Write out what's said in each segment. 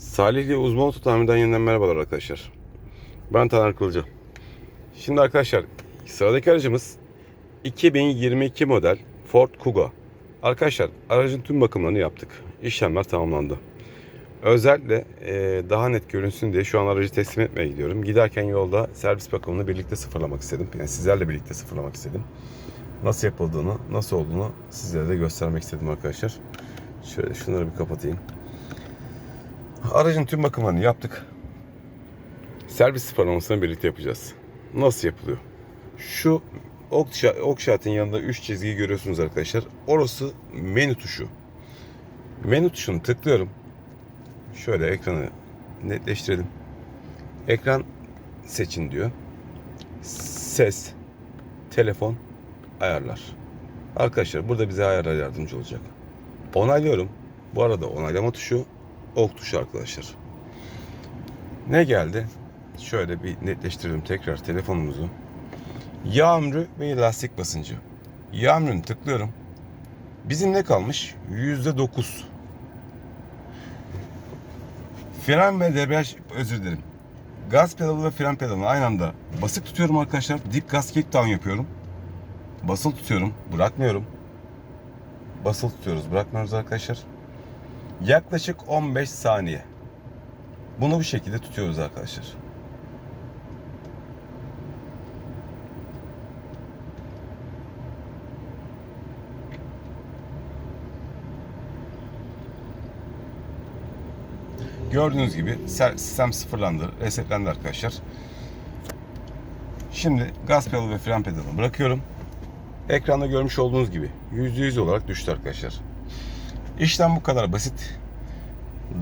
Salihli Uzman Oto Tamir'den yeniden merhabalar arkadaşlar. Ben Taner Kılıcı. Şimdi arkadaşlar sıradaki aracımız 2022 model Ford Kuga. Arkadaşlar aracın tüm bakımlarını yaptık. İşlemler tamamlandı. Özellikle e, daha net görünsün diye şu an aracı teslim etmeye gidiyorum. Giderken yolda servis bakımını birlikte sıfırlamak istedim. Yani sizlerle birlikte sıfırlamak istedim. Nasıl yapıldığını, nasıl olduğunu sizlere de göstermek istedim arkadaşlar. Şöyle şunları bir kapatayım. Aracın tüm bakımlarını yaptık. Servis sıfırlamasını birlikte yapacağız. Nasıl yapılıyor? Şu ok, ok işaretin yanında 3 çizgiyi görüyorsunuz arkadaşlar. Orası menü tuşu. Menü tuşunu tıklıyorum. Şöyle ekranı netleştirelim. Ekran seçin diyor. Ses, telefon, ayarlar. Arkadaşlar burada bize ayarlar yardımcı olacak. Onaylıyorum. Bu arada onaylama tuşu ok tuşu arkadaşlar. Ne geldi? Şöyle bir netleştirelim tekrar telefonumuzu. Yağ ve lastik basıncı. Yağ tıklıyorum. Bizim ne kalmış? %9. Fren ve debriyaj özür dilerim. Gaz pedalı ve fren pedalını aynı anda basık tutuyorum arkadaşlar. Dip gaz kick down yapıyorum. Basılı tutuyorum. Bırakmıyorum. Basılı tutuyoruz. Bırakmıyoruz arkadaşlar. Yaklaşık 15 saniye. Bunu bu şekilde tutuyoruz arkadaşlar. Gördüğünüz gibi sistem sıfırlandı, resetlendi arkadaşlar. Şimdi gaz pedalı ve fren pedalını bırakıyorum. Ekranda görmüş olduğunuz gibi %100 olarak düştü arkadaşlar. İşlem bu kadar basit.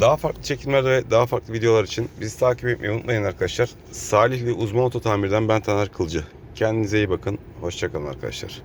Daha farklı çekimler ve daha farklı videolar için bizi takip etmeyi unutmayın arkadaşlar. Salihli Uzman Oto Tamir'den ben Taner Kılcı. Kendinize iyi bakın. Hoşçakalın arkadaşlar.